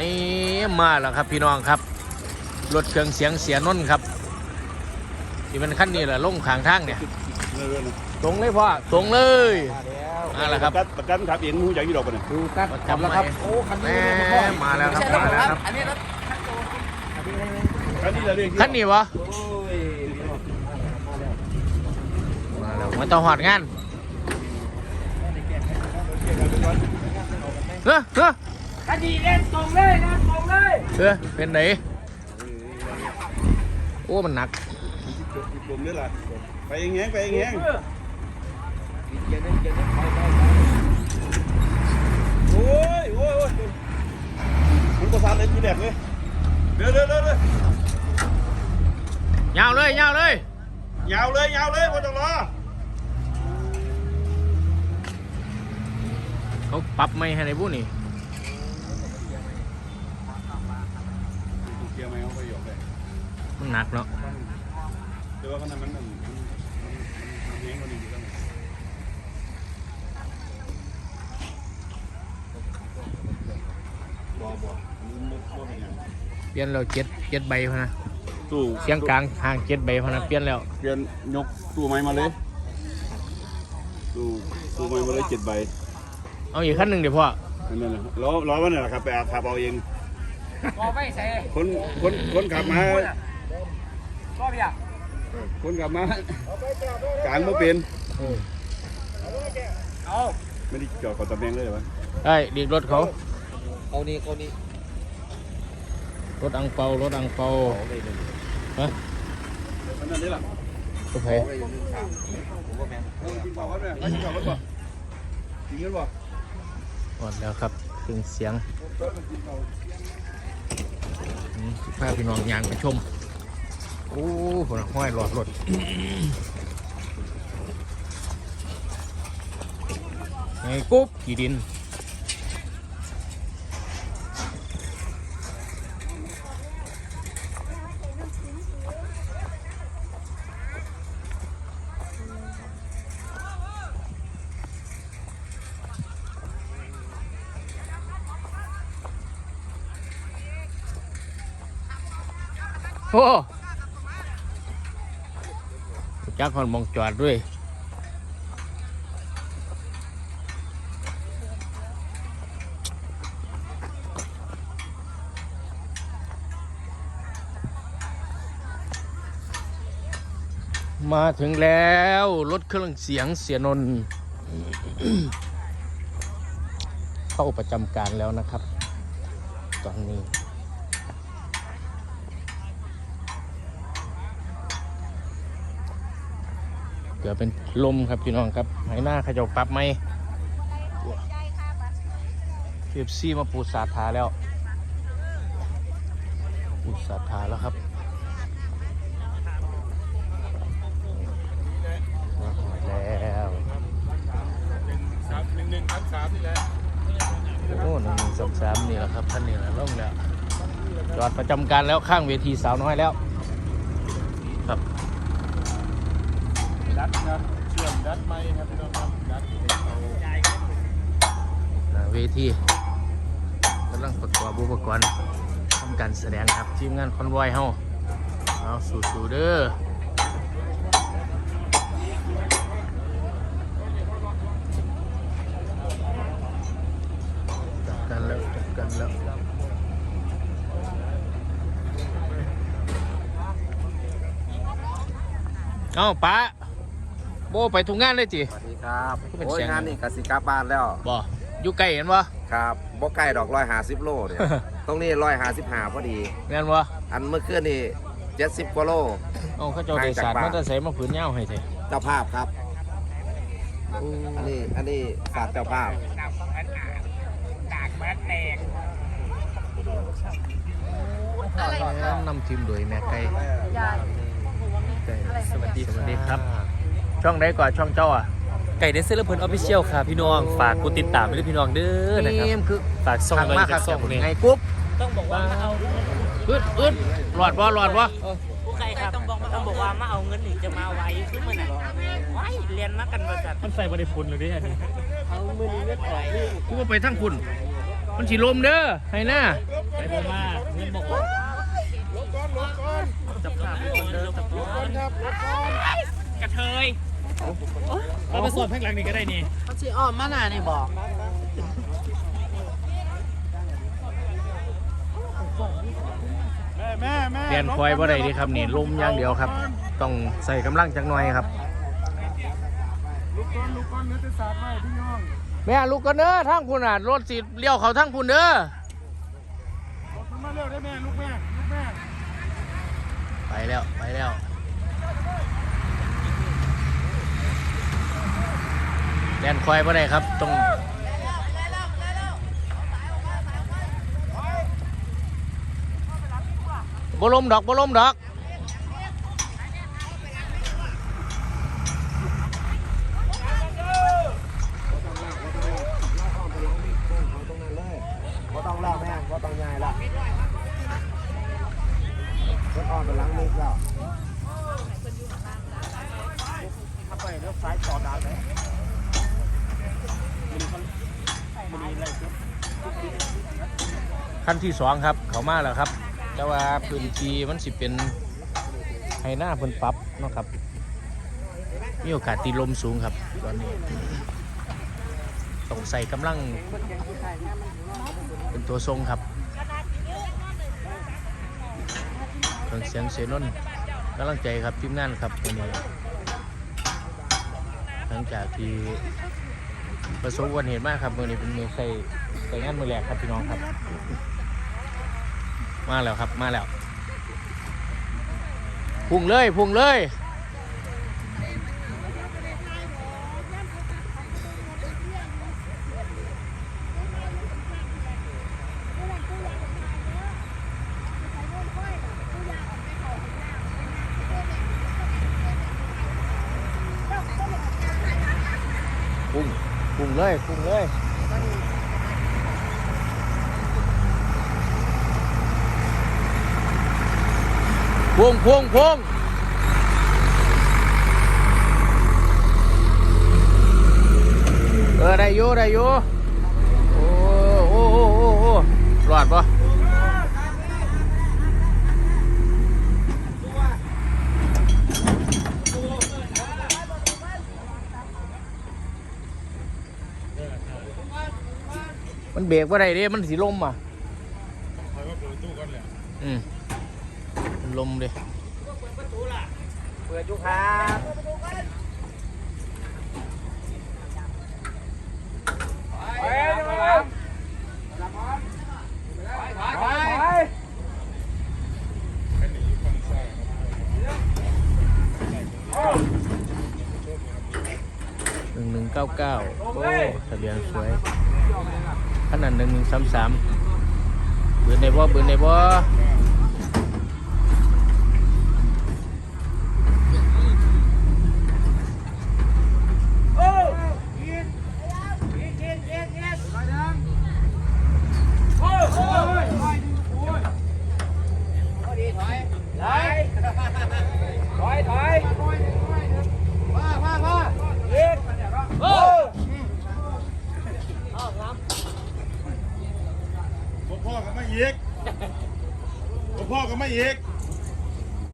นี่มาแล้วครับพี่น้องครับ รถเครื่องเสียงเสียนนท์ครับที่มันขั้นนี้แหละลงขางทางเนี่ยตรงเลยพ่อตรงเลยมาแล้วครับประกันขับเองหูใหญ่ยี่ดอกกันเนี่ยดูกันประกลับจำแล้วครับไว้โอ้คันแหนี้ม่รถพ่อมาแล้วครับมาแล้วครับอันนี้รถคันนี้เราเรียกขั้นนี้วะโอ้ยมาแล้วมันต้องหอดงานเฮ้อเฮ้อ คันนี้เล่นตรงเลยนะตรงเลยเฮ้อเป็นไหนโอ้ มันหนักกลมนี่แหละไปเองแงไปเองแงเกียร์นึงเกียร์นึงไปไปไปโอ้ยโอ้ยโอ้ยมันก็สั่นเลยทีแรกเลยเร็วเร็วเร็วเร็วยาวเลยยาวเลยยาวเลยยาวเลยไม่ต้องรอเขาปรับไม่ให้ในบุนี่ เกี่ยวไหมเอาไปหยอกเลย มันหนักเนาะเดี๋ยวว่าขนาดมันมันมันมันเฮงกว่านี้อยู่แล้วบ่บ่มันบ่เป็นหยังเปลี่ยนแล้วเจ็ดเจ็ดใบพะนะตู้เสียงกลางห่างเจ็ดใบพะนะเปลี่ยนแล้วเปลี่ยนยกตู้ไม้มาเลยตู้ตู้ไม้มาเลยเจ็ดใบเอาอีกขั้นหนึ่งเดี๋ยวพ่อนั่นน่ะล้อล้อมันน่ะครับไปเอาขับเอาเองพอไม่ใส่คนคนคนขับมาก็เพียง คนขับมากลางไม่เป็นเอาไม่ได้จอดขอตำแหน่งเลยเหรอวะได้ดีกรถเขาเอานี่เอานี่รถอังเปารถอังเปาฮะอันนั้นนี่ล่ะรถไฟเอากินเปล่ากันไหมเอากินเปล่ากันป่ะกินกันป่ะหมดแล้วครับเครื่องเสียงอืมพาพี่น้องยางไปชม โอ้โหห้อยหลอดรถไอ้กุ๊บขี่ดินโอ้ จักคนมองจอดด้วยมาถึงแล้วรถเครื่องเสียงเสียนน เข้าประจำการแล้วนะครับ ตอนนี้ เกิดเป็นลมครับพี่น้องครับหายหน้าขาเจะปรับไหมเอฟซี่มาปูสาธาแล้ว ปูสาธาแล้วครับหอยแล้วสามหนึ่งหนึ่งสามสามนี่แหละโอ้หนึ่งหนึ่งสามสามนี่แหละครับท่านนี่แหละล่มแล้วจอดประจำการแล้วข้างเวทีสาวน้อยแล้ว ครับ ดัดครับเชื่อมดัดไม้ครับพี่น้องครับดัดเอาหน้าเวทีกำลังประกอบอุปกรณ์ทำการแสดงครับทีมงานคอนวอยเฮาเอาสู่ๆเด้อจับกันแล้วจับกันแล้วเอาป้า โบไปทุกงานเลยจี สวัสดีครับเป็นโอ้ยเสียงงานนี่กสิกลับบ้านแล้วบ่อยู่ใกล้เห็นบ่ ครับบ่ใกล้ดอกร้อยหาสิบโลเนี่ย ตรงนี้ร้อยหาสิบหาพอดี แม่นบ่อันเมื่อคืนนี่เจ็ดสิบกว่าโล เอาเขาเจ้าได้สาดมันจะใส่มาผืนยาวให้เถอะเจ้าภาพครับ อันนี้อันนี้ฝากเจ้าภาพนำทีมโดยแม่ไก่ ยาย ไก่สวัสดีสวัสดีครับ ช่องใดก่อนช่องเจ้าอะไก่เดซเซอร์เพิ่นออฟฟิเชียลครับพี่น้อง ฝากกดติดตามไปด้วยพี่น้องเด้อนะครับนี่คือฝากส่งทางเลยมากคจารับกส่งเนี่ยไงกุ๊บต้องบอกว่ามาเอาอึดอึดหลอดบ่หลอดบ่ผู้ไก่ครับต้องบอกต้องบอกว่ามาเอาเงินอีกจะมาไว้คือมันอะไว้เรียนมากันบริษัทมันใส่บริพุนเลยดิอันนี้กูว่าไปทั้งคุณมันสิลมเด้อให้หน้าจไปโบมาเงินบอกว่าจับขาไปคนเดิมจับตัวกระเทย เราไปสวดแพ่งหลังนี่ก็ได้นี่เขาชื่ออ้อมมานานี่บอกแม่แม่เรียนคอยบ่ได้ดีครับนี่ลมอย่างเดียวครับ ต้องใส่กำลังจักหน่อยครับลูกก้อนลูกก้อนเนื้อจะสาดไว้พี่น้องแม่ลูกกันเด้อทั้งคุณอะรถสิเลี้ยวเขาทั้งคุณเด้อออกมาเร็วได้แม่ลูกแม่ลูกแม่ไปแล้วไปแล้ว แดนควายไม่ได้ครับตรงบลมดอกบลมดอกต้องเล่าแม่ก็ต้องง่ายละก็ต้องไปล้างมือแล้วไปเลี้ยวซ้ายต่อดาวเลย ขั้นที่สองครับ เขามาแล้วครับ แต่ว่าพื้นที่มันสิเป็นให้หน้าเพิ่นปรับเนาะครับ มีโอกาสตีลมสูงครับ ตอนนี้ต้องใส่กำลัง เป็นตัวทรงครับเครื่องเสียงเซนนกำลังใจครับทีมงานครับวันนี้หลังจากที่ ประสบอุบัติเหตุมากครับมือนี้เป็นมือใส่ใส่งานมือแรกครับพี่น้องครับ มาแล้วครับมาแล้วพุ่งเลยพุ่งเลย พุ่งเลยพุ่งเลยพุ่งพุ่งพุ่งเออได้อยู่ได้อยู่โอ้โอ้โอ้โอ้โอ้รอดปะ เบรกว่าได้เด้มันสีลมอะอืมมันลมเด้เปิดอยู่ครับหนึ่งหนึ่งเก้าเก้าโอ้ทะเบียนสวย ขนาดหนึ่งหนึ่งสามสามเบืนในบ่เบืนในบ่พ่อก็ไม่เอกพ่อก็ไม่เอก